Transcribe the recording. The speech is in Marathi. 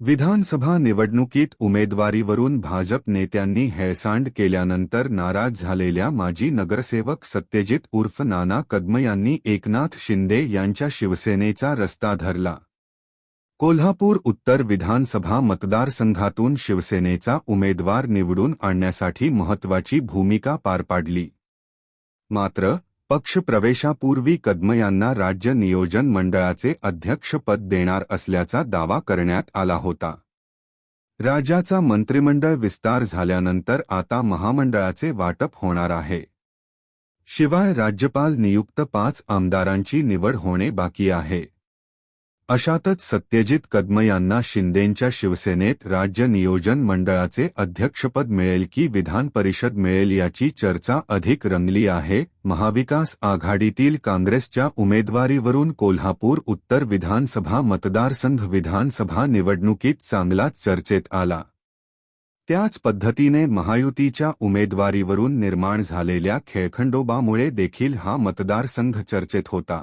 विधानसभा निवडणुकीत उमेदवारीवरून भाजप नेत्यांनी हेळसांड केल्यानंतर नाराज झालेल्या माजी नगरसेवक सत्यजित उर्फ नाना कदम यांनी एकनाथ शिंदे यांच्या शिवसेनेचा रस्ता धरला. कोल्हापूर उत्तर विधानसभा मतदारसंघातून शिवसेनेचा उमेदवार निवडून आणण्यासाठी महत्त्वाची भूमिका पार पाडली. मात्र पक्षप्रवेशापूर्वी कदम यांना राज्य नियोजन मंडळाचे अध्यक्षपद देणार असल्याचा दावा करण्यात आला होता. राज्याचा मंत्रिमंडळ विस्तार झाल्यानंतर आता महामंडळाचे वाटप होणार आहे. शिवाय राज्यपाल नियुक्त पाच आमदारांची निवड होणे बाकी आहे. अशातच सत्यजित कदम यांना शिंदेंच्या शिवसेनेत राज्य नियोजन मंडळाचे अध्यक्षपद मिळेल की विधान परिषद मिळेल याची चर्चा अधिक रंगली आहे. महाविकास आघाडीतील काँग्रेसच्या उमेदवारीवरून कोल्हापूर उत्तर विधानसभा मतदारसंघ विधानसभा निवडणुकीत चांगलाच चर्चेत आला. त्याच पद्धतीने महायुतीच्या उमेदवारीवरून निर्माण झालेल्या खेळखंडोबामुळे देखील हा मतदारसंघ चर्चेत होता.